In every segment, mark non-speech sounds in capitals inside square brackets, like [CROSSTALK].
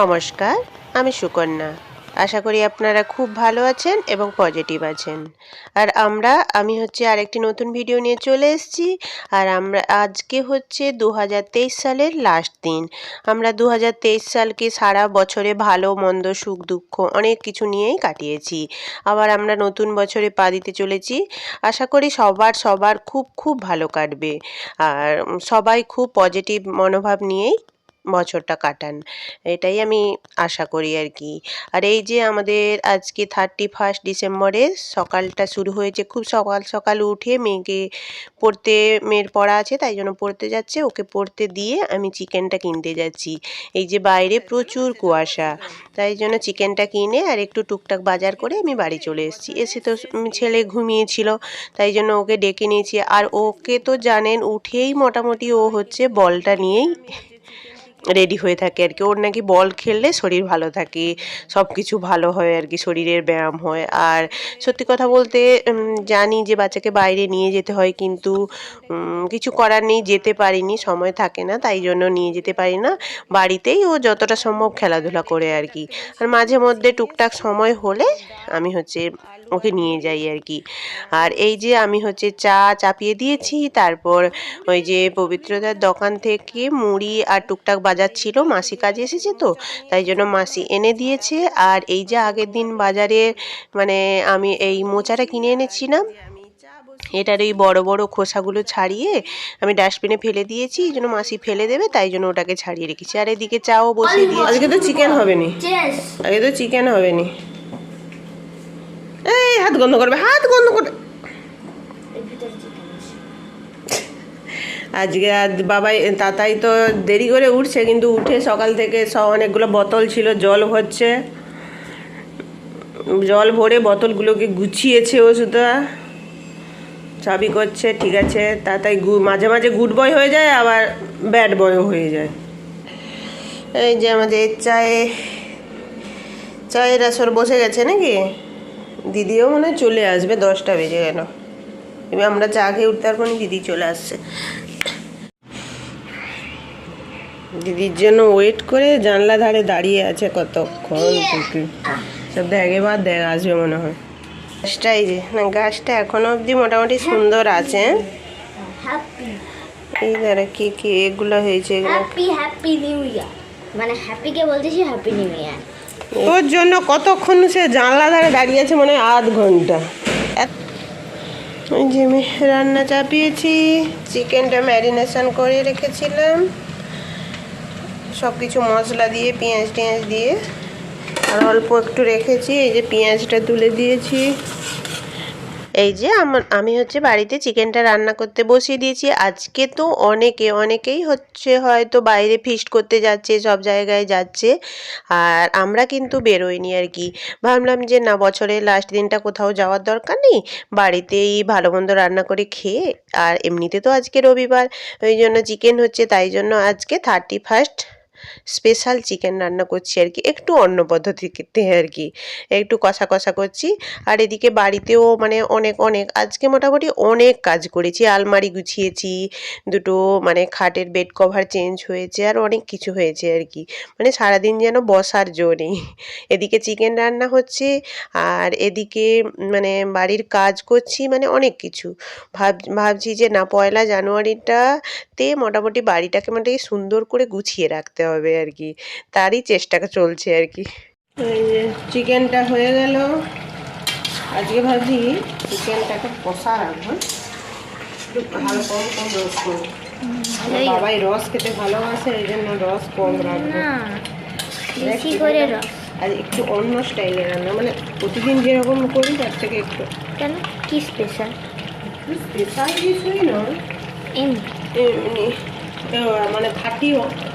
নমস্কার, আমি সুকন্যা। আশা করি আপনারা খুব ভালো আছেন এবং পজিটিভ আছেন। আর আমরা, আমি হচ্ছে আরেকটি নতুন ভিডিও নিয়ে চলে এসেছি। আর আমরা, আজকে হচ্ছে দু হাজার তেইশ সালের লাস্ট দিন। আমরা দু হাজার তেইশ সালকে সারা বছরে ভালো, মন্দ, সুখ, দুঃখ অনেক কিছু নিয়েই কাটিয়েছি। আবার আমরা নতুন বছরে পা দিতে চলেছি। আশা করি সবার সবার খুব খুব ভালো কাটবে। আর সবাই খুব পজিটিভ মনোভাব নিয়েই বছরটা কাটান। এটাই আমি আশা করি আর কি আর এই যে আমাদের আজকে থার্টি ফার্স্ট ডিসেম্বরে সকালটা শুরু হয়েছে, খুব সকাল সকাল উঠে মেয়েকে পড়তে, মেয়ের পড়া আছে, তাই জন্য পড়তে যাচ্ছে। ওকে পড়তে দিয়ে আমি চিকেনটা কিনতে যাচ্ছি। এই যে বাইরে প্রচুর কুয়াশা, তাই জন্য চিকেনটা কিনে আর একটু টুকটাক বাজার করে আমি বাড়ি চলে এসেছি। এসে তো ছেলে ঘুমিয়েছিল, তাই জন্য ওকে ডেকে নিয়েছি। আর ওকে তো জানেন, উঠেই মোটামুটি ও হচ্ছে বলটা নিয়েই রেডি হয়ে থাকে আর কি। ওর নাকি বল খেললে শরীর ভালো থাকে সব কিছু ভালো হয় আর কি, শরীরের ব্যায়াম হয়। আর সত্যি কথা বলতে জানি যে বাচ্চাকে বাইরে নিয়ে যেতে হয় কিন্তু কিছু করার নেই, যেতে পারিনি, সময় থাকে না, তাই জন্য নিয়ে যেতে পারি না। বাড়িতেই ও যতটা সম্ভব খেলাধুলা করে আর কি। আর মাঝে মধ্যে টুকটাক সময় হলে আমি হচ্ছে ওকে নিয়ে যাই আর কি। আর এই যে আমি হচ্ছে চা চাপিয়ে দিয়েছি, তারপর ওই যে পবিত্রতার দোকান থেকে মুড়ি আর টুকটাক বাজার ছিল মাসি কাজে এসেছে তো তাই জন্য মাসি এনে দিয়েছে। আর এই যে আগের দিন বাজারে মানে আমি এই মোচাটা কিনে এনেছিলাম এটার এই বড় বড় খোসাগুলো ছাড়িয়ে আমি ডাস্টবিনে ফেলে দিয়েছি এই জন্য মাসি ফেলে দেবে তাই জন্য ওটাকে ছাড়িয়ে রেখেছি। আর এদিকে চাও বসিয়ে দিয়ে আজকে তো চিকেন হবে নি আগে তো চিকেন হবে নি এই হাত গন্ধ করবে হাত গন্ধ করবে আজকে আর বাবাই, তাতাই তো দেরি করে উঠছে, কিন্তু উঠে সকাল থেকে সব অনেকগুলো বোতল ছিল, জল ভরছে। জল ভরে বোতলগুলোকে গুছিয়েছে ওষুধটা সবই করছে, ঠিক আছে, তাতাই মাঝে মাঝে গুড বয় হয়ে যায়, আবার ব্যাড বয়ও হয়ে যায়। এই যে আমাদের চায়ে, চায়ের আসর বসে গেছে নাকি? দিদিও মনে চলে আসবে, দশটা বেজে গেল। এবার আমরা চা খেয়ে উঠতে পারব দিদি চলে আসছে। দিদির জন্য ওয়েট করে জানলা ধারে দাঁড়িয়ে আছে কতক্ষণ সব দেখে বা দেখ আসবে মনে হয়। গাছটা এই যে না গাছটা এখনও অবধি মোটামুটি সুন্দর আছে। এই দাঁড়া কি কি এগুলো হয়েছে এগুলো? হ্যাপি হ্যাপি নিউ ইয়ার মানে হ্যাপিকে বলতেছি হ্যাপি নিউ ইয়ার তোর জন্য কতক্ষণ সে জানলা ধারে দাঁড়িয়ে আছে মনে হয় আধ ঘণ্টা। ওই যে রান্না চাপিয়েছি চিকেনটা ম্যারিনেশন করে রেখেছিলাম। সব কিছু মশলা দিয়ে, পেঁয়াজ টেঁয়াজ দিয়ে আর অল্প একটু রেখেছি, এই যে পেঁয়াজটা তুলে দিয়েছি। এই যে আমার আমি হচ্ছে বাড়িতে চিকেনটা রান্না করতে বসিয়ে দিয়েছি। আজকে তো অনেকে, অনেকেই হচ্ছে হয়তো বাইরে ফিস্ট করতে যাচ্ছে, সব জায়গায় যাচ্ছে আর আমরা কিন্তু বেরোইনি আর কি। ভাবলাম যে না বছরের লাস্ট দিনটা কোথাও যাওয়ার দরকার নেই, বাড়িতেই ভালো মন্দ রান্না করে খেয়ে আর এমনিতে তো আজকে রবিবার, ওই জন্য চিকেন হচ্ছে, তাই জন্য আজকে থার্টি ফার্স্ট স্পেশাল চিকেন রান্না করছি আর কি। একটু অন্য পদ্ধতিতে আর কি। একটু কষা কষা করছি। আর এদিকে বাড়িতেও মানে অনেক অনেক, আজকে মোটামুটি অনেক কাজ করেছি। আলমারি গুছিয়েছি, দুটো মানে খাটের বেড কভার চেঞ্জ হয়েছে আর অনেক কিছু হয়েছে আর কি। মানে সারাদিন যেন বসার জো এদিকে চিকেন রান্না হচ্ছে আর এদিকে মানে বাড়ির কাজ করছি মানে অনেক কিছু। ভাব, ভাবছি যে না পয়লা জানুয়ারিটাতে মোটামুটি বাড়িটাকে মোটামুটি সুন্দর করে গুছিয়ে রাখতে হবে। আর কি। তারই চেষ্টা চলছে আর কি। চিকেনটা হয়ে গেল। আজকে ভাবছি চিকেনটাকে কষা রাখব। একটু ভালো কম কম রস করব। বাবাই রস খেতে ভালোবাসে এই জন্য রস কম রাখব। বেশি করে রস। আর একটু অন্য স্টাইলে রান্না মানে প্রতিদিন যেরকম করি তার থেকে একটু কেন? কি স্পেশাল স্পেশাল কিছুই নয়। এমনি। ও, মানে thirty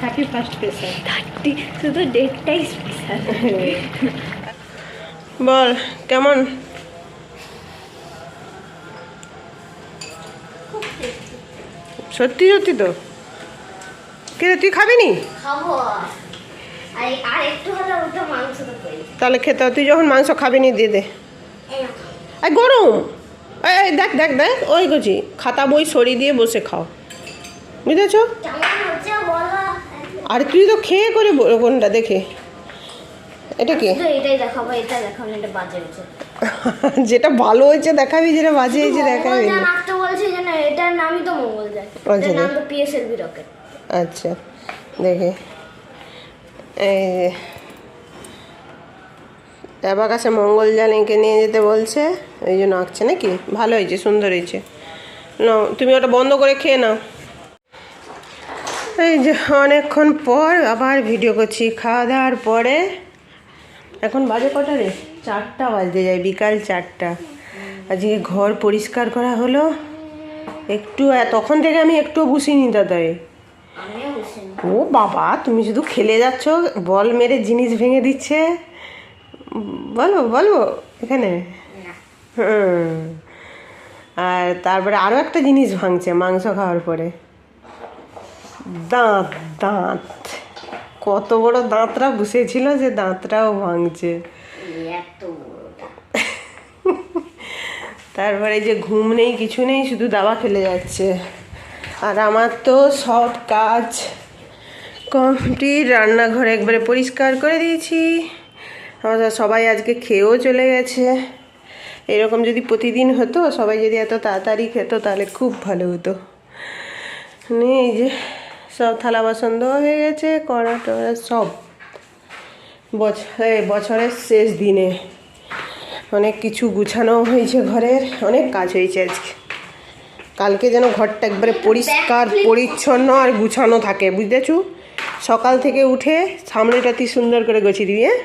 thirty first special thirty শুধু ডেটটাই স্পেশাল বল কেমন? সত্যি সত্যি তো? কে তুই খাবি নি? খাব। আর আর একটু হলে ওটা মাংস তো পেয়ে তাহলে খেতে তুই যখন মাংস খাবি নি দিয়ে দে। আর গরম। এই এই, দেখ দেখ দেখ। ওই গেছি খাতা বই সরিয়ে দিয়ে বসে খাও। বুঝেছ? আর তুই তো খেয়ে করে কোনটা দেখে। এটা কি? না, [LAUGHS] যেটা ভালো হয়েছে দেখাবি যেটা বাজে হয়েছে দেখাবি না। না এটার নামই তো মঙ্গলযান আচ্ছা, এটার নাম তো পিএসএলভি রকেট আচ্ছা দেখে। এই এবার কাছে মঙ্গলযান এঁকে নিয়ে যেতে বলছে। এই জন্য আঁকছে নাকি? ভালো হয়েছে সুন্দর হয়েছে। নাও তুমি ওটা বন্ধ করে খেয়ে নাও। এই যে অনেকক্ষণ পর আবার ভিডিও করছি। খাওয়া দাওয়ার পরে এখন বাজে কটা রে? চারটা বাজতে যায় বিকাল চারটা। আজকে ঘর পরিষ্কার করা হলো। একটু তখন থেকে আমি একটু বসিনি দাদাই। ও বাবা তুমি শুধু খেলে যাচ্ছ বল মেরে জিনিস ভেঙে দিচ্ছে। বলব বলব এখানে? হুম। আর তারপরে আরও একটা জিনিস ভাঙছে মাংস খাওয়ার পরে। দাঁত দাঁত। কত বড় দাঁতটা বসেছিল যে দাঁতটাও ভাঙছে। [LAUGHS] তারপরে যে ঘুম নেই কিছু নেই শুধু দাবা খেলে যাচ্ছে। আর আমার তো সব কাজ কমপ্লিট। রান্নাঘর একবারে পরিষ্কার করে দিয়েছি। আমরা সবাই আজকে খেয়েও চলে গেছে। এরকম যদি প্রতিদিন হতো সবাই যদি এত তাড়াতাড়ি খেত তাহলে খুব ভালো হতো। মানে এই যে সব থালা বাসন দেওয়া হয়ে গেছে কড়া টড়া সব। বছর বছরের শেষ দিনে। অনেক কিছু গুছানো হয়েছে ঘরের অনেক কাজ হয়েছে আজকে। কালকে যেন ঘরটা একবারে পরিষ্কার পরিচ্ছন্ন আর গুছানো থাকে বুঝতেছু? সকাল থেকে উঠে সামনেটা তুই সুন্দর করে গুছিয়ে দিবি হ্যাঁ?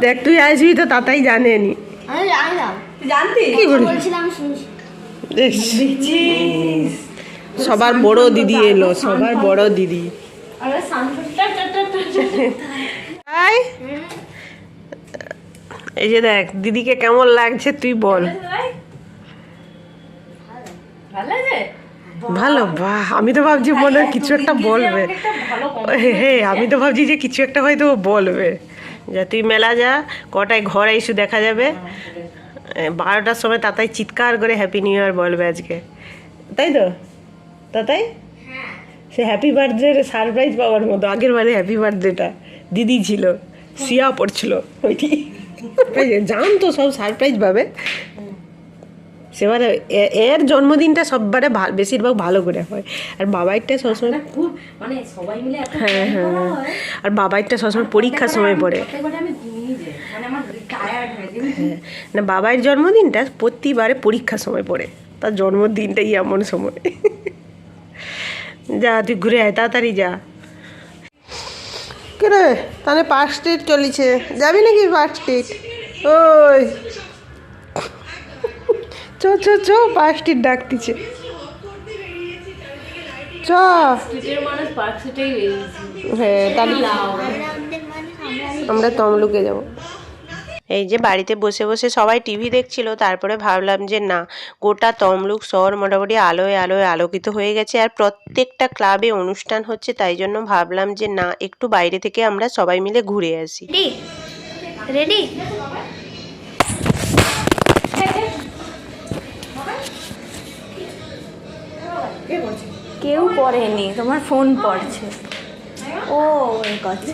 দেখ তুই আসবি তো তাতাই জানেনি। কি বলছিলাম শুনছি। সবার বড় দিদি এলো, সবার বড় দিদি। এই যে দেখ, দিদিকে কেমন লাগছে তুই বল। ভালো, বাহ, আমি তো ভাবছি মনে হয় কিছু একটা বলবে। হে আমি তো ভাবছি যে কিছু একটা হয়তো বলবে। যা, তুই মেলা যা, কটায় ঘর এসে দেখা যাবে। বারোটার সময় তাতাই চিৎকার করে হ্যাপি নিউ ইয়ার বলবে আজকে। তাই তো? তাতাই? সে হ্যাপি বার্থডে সারপ্রাইজ পাওয়ার মতো। আগের বারে হ্যাপি বার্থডেটা দিদি ছিল সিয়া পড়ছিল ওইটি। জান তো সব সারপ্রাইজ পাবে। সেবারে এর জন্মদিনটা সববারে বেশিরভাগ ভালো করে হয়। আর বাবাইরটা সবসময় খুব মানে সবাই মিলে হ্যাঁ হ্যাঁ হয়। আর বাবাইরটা সবসময় পরীক্ষার সময় পড়ে। না, বাবার জন্মদিনটা প্রতিবারে পরীক্ষার সময় পড়ে। তার জন্মদিনটাই এমন সময়। যা, তুই ঘুরে আয়, তাড়াতাড়ি যা। কে রে? তাহলে পার্ক স্ট্রিট চলিছে। যাবি নাকি পার্ক স্ট্রিট ওই। চ চ চ পার্ক স্ট্রিট ডাকতিছে। চ। হ্যাঁ তাহলে আমরা তমলুকে যাব। এই যে বাড়িতে বসে বসে সবাই টিভি দেখছিল তারপরে ভাবলাম যে না গোটা তমলুক শহর মোটামুটি আলোয় আলোয় আলোকিত হয়ে গেছে আর প্রত্যেকটা ক্লাবে অনুষ্ঠান হচ্ছে তাই জন্য ভাবলাম যে না একটু বাইরে থেকে আমরা সবাই মিলে ঘুরে আসি। রেডি? রেডি? কেউ পড়েনি তোমার ফোন পড়ছে। ও কথা।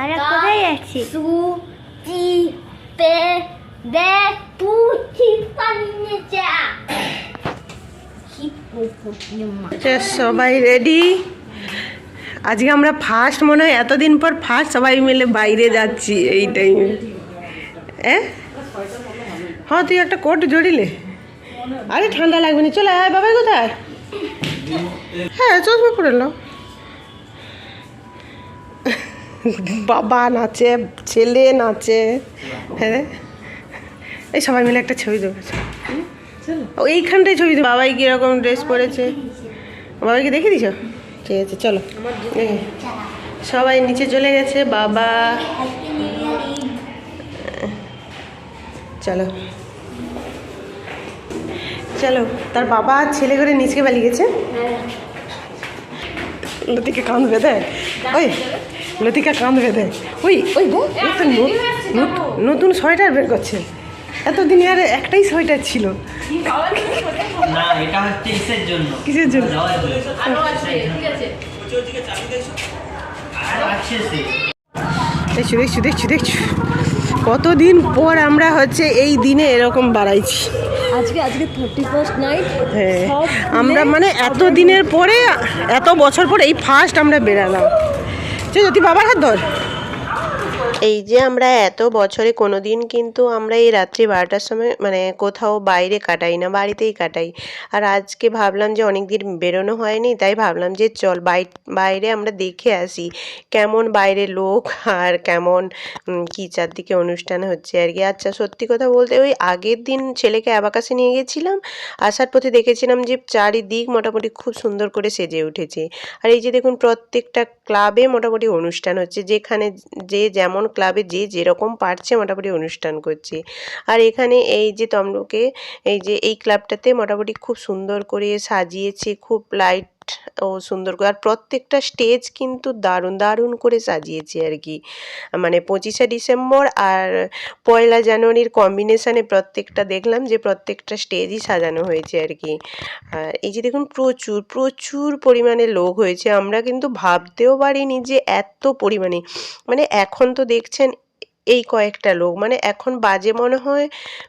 আমরা কোথায় যাচ্ছি তু টি পে দে তু চিপা নিয়ে যা আচ্ছা সবাই রেডি আজকে আমরা ফার্স্ট মনে হয় এতদিন পর ফার্স্ট সবাই মিলে বাইরে যাচ্ছি এই টাইমে হ্যাঁ তুই একটা কোট জড়িলে। আরে ঠান্ডা লাগবে না, চলে আয়, বাবাই কোথায়? হ্যাঁ চশমা পরে নাও। বাবা নাচে ছেলে নাচে হ্যাঁ? এই সবাই মিলে একটা ছবি দেবো এইখানটায় ছবি দেবো বাবাই কীরকম ড্রেস পরেছে? বাবাইকে দেখে দিছ? ঠিক আছে চলো। সবাই নিচে চলে গেছে বাবা। চলো। চলো তার বাবা ছেলে করে নিচে পালিয়ে গেছে। লতিকা কাঁদ বেঁধে। ওই লতিকা কাঁদ বেঁধে। ওই ওই দেখ ন- নতুন সোয়েটার বের করছে। এতদিন আর একটাই সোয়েটার ছিল। না এটা হচ্ছে ইসের জন্য? কিসের জন্য? দেখছ দেখছ দেখছ দেখছ। কতদিন পর আমরা হচ্ছে এই দিনে এরকম বাড়াইছি। আজকে আজকে থার্টি ফার্স্ট নাইট হ্যাঁ আমরা মানে এত দিনের পরে এত বছর পরে এই ফার্স্ট আমরা বেরালাম যে যদি বাবার হাত ধর। এই যে আমরা এত বছরে কোনো দিন কিন্তু আমরা এই রাত্রি বারোটার সময় মানে কোথাও বাইরে কাটাই না, বাড়িতেই কাটাই। আর আজকে ভাবলাম যে অনেক দিন বেরোনো হয়নি, তাই ভাবলাম যে চল বাই, বাইরে আমরা দেখে আসি কেমন বাইরে লোক আর কেমন কী চারদিকে অনুষ্ঠান হচ্ছে আর কি। আচ্ছা সত্যি কথা বলতে ওই আগের দিন ছেলেকে অ্যাবাকাসে নিয়ে গেছিলাম, আসার পথে দেখেছিলাম যে চারিদিক মোটামুটি খুব সুন্দর করে সেজে উঠেছে। আর এই যে দেখুন প্রত্যেকটা ক্লাবে মোটামুটি অনুষ্ঠান হচ্ছে, যেখানে যে যেমন ক্লাবে যে যেরকম পারছে মোটামুটি অনুষ্ঠান করছে। আর এখানে এই যে তমলুকে, এই যে এই ক্লাবটাতে মোটামুটি খুব সুন্দর করে সাজিয়েছে, খুব লাইট ও সুন্দর করে। আর প্রত্যেকটা স্টেজ কিন্তু দারুণ দারুণ করে সাজিয়েছে আর কি। মানে পঁচিশে ডিসেম্বর আর পয়লা জানুয়ারির কম্বিনেশানে প্রত্যেকটা দেখলাম যে প্রত্যেকটা স্টেজই সাজানো হয়েছে আর কি। আর এই যে দেখুন, প্রচুর প্রচুর পরিমাণে লোক হয়েছে। আমরা কিন্তু ভাবতেও পারিনি যে এত পরিমাণে। মানে এখন তো দেখছেন এই কয়েকটা লোক। মানে এখন বাজে মনে হয়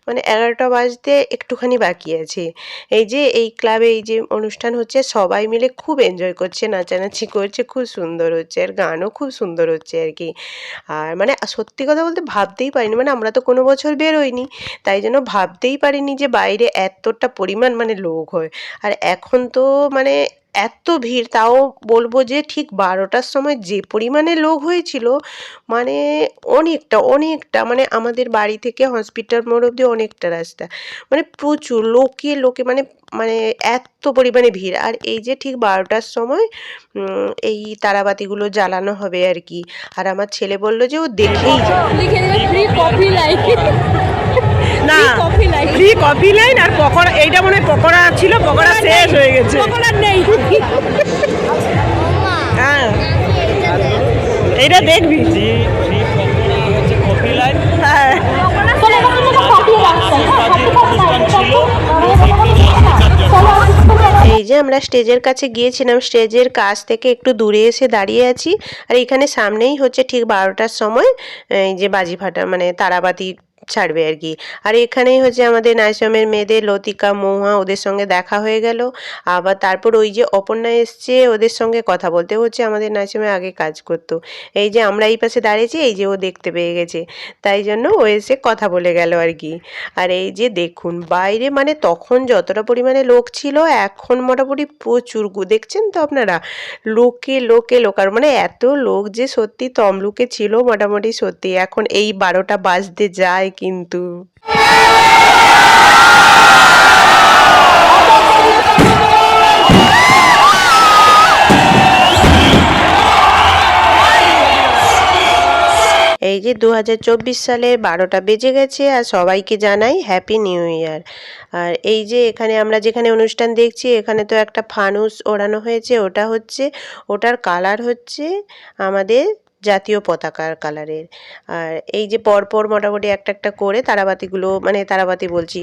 মানে এগারোটা বাজতে একটুখানি বাকি আছে। এই যে, এই ক্লাবে এই যে অনুষ্ঠান হচ্ছে, সবাই মিলে খুব এনজয় করছে, নাচানাচি করছে, খুব সুন্দর হচ্ছে, আর গানও খুব সুন্দর হচ্ছে আর কি। আর মানে সত্যি কথা বলতে ভাবতেই পারিনি মানে আমরা তো কোনো বছর বেরোইনি, তাই জন্য ভাবতেই পারিনি যে বাইরে এতটা পরিমাণ মানে লোক হয়। আর এখন তো মানে এত ভিড়, তাও বলব যে ঠিক বারোটার সময় যে পরিমাণে লোক হয়েছিল মানে অনেকটা অনেকটা মানে আমাদের বাড়ি থেকে হসপিটাল মোড় অবধি অনেকটা রাস্তা। মানে প্রচুর, লোকে লোকে মানে মানে এত পরিমাণে ভিড়। আর এই যে ঠিক বারোটার সময় এই তারাবাতিগুলো জ্বালানো হবে আর কি। আর আমার ছেলে বলল যে ও দেখেই যাবে। না কফি ফ্রি কফি লাইন আর পকোড়া এইটা মনে হয় পকোড়া ছিল পকোড়া শেষ হয়ে গেছে। পকোড়া নেই। হ্যাঁ। এটা দেখবি। হ্যাঁ। এই যে আমরা স্টেজের কাছে গিয়েছিলাম স্টেজের কাছ থেকে একটু দূরে এসে দাঁড়িয়ে আছি। আর এখানে সামনেই হচ্ছে ঠিক বারোটার সময় এই যে বাজি ফাটা মানে তারাবাতি ছাড়বে আর কি। আর এখানেই হচ্ছে আমাদের নাইসমের মেয়েদের লতিকা, মহুয়া ওদের সঙ্গে দেখা হয়ে গেল। আবার তারপর ওই যে অপর্ণা এসছে, ওদের সঙ্গে কথা বলতে। হচ্ছে আমাদের নাইসমে আগে কাজ করতো। এই যে আমরা এই পাশে দাঁড়িয়েছি, এই যে ও দেখতে পেয়ে গেছে। তাই জন্য ও এসে কথা বলে গেল আর কি। আর এই যে দেখুন, বাইরে মানে তখন যতটা পরিমাণে লোক ছিল, এখন মোটামুটি প্রচুর দেখছেন তো আপনারা? লোকে লোকে লোক আর মানে এত লোক যে সত্যি তমলুকে ছিল মোটামুটি সত্যি। এখন এই বারোটা বাজতে যায় কিন্তু। এই যে দু হাজার চব্বিশ সালে বারোটা বেজে গেছে আর সবাইকে জানাই হ্যাপি নিউ ইয়ার আর এই যে এখানে আমরা যেখানে অনুষ্ঠান দেখছি, এখানে তো একটা ফানুস ওড়ানো হয়েছে, ওটা হচ্ছে, ওটার কালার হচ্ছে আমাদের জাতীয় পতাকার কালারের। আর এই যে পরপর মোটামুটি একটা একটা করে তারাবাতিগুলো মানে তারাবাতি বলছি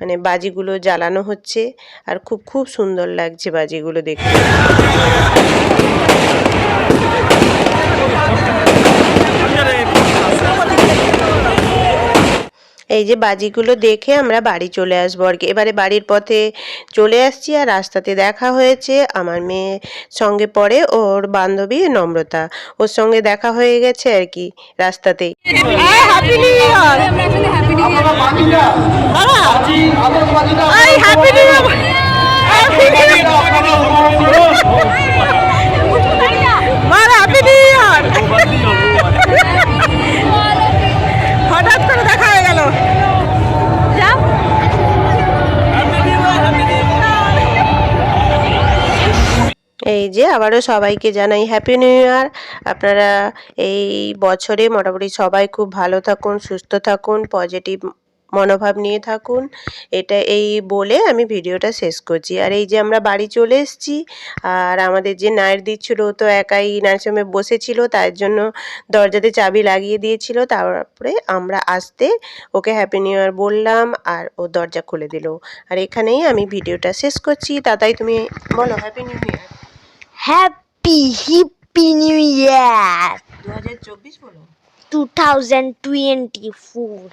মানে বাজিগুলো জ্বালানো হচ্ছে। আর খুব খুব সুন্দর লাগছে বাজিগুলো দেখতে। এই যে বাজিগুলো দেখে আমরা বাড়ি চলে আসব আর কি। এবারে বাড়ির পথে চলে আসছি আর রাস্তাতে দেখা হয়েছে আমার মেয়ে সঙ্গে পড়ে ওর বান্ধবী নম্রতা। ওর সঙ্গে দেখা হয়ে গেছে আর কি রাস্তাতেই হ্যাপি নিউ ইয়ার এই যে আবারও সবাইকে জানাই হ্যাপি নিউ ইয়ার আপনারা এই বছরে মোটামুটি সবাই খুব ভালো থাকুন, সুস্থ থাকুন পজিটিভ মনোভাব নিয়ে থাকুন। এটা এই বলে আমি ভিডিওটা শেষ করছি। আর এই যে আমরা বাড়ি চলে এসেছি, আর আমাদের যে নায়ের দিচ্ছিল তো একাই নার্সিংহোমে বসেছিল, তার জন্য দরজাতে চাবি লাগিয়ে দিয়েছিল। তারপরে আমরা আসতে ওকে হ্যাপি নিউ ইয়ার বললাম আর ও দরজা খুলে দিল। আর এখানেই আমি ভিডিওটা শেষ করছি। তাতাই, তুমি বলো happy new year happy happy new year দু হাজার চব্বিশ বলো। Two thousand twenty four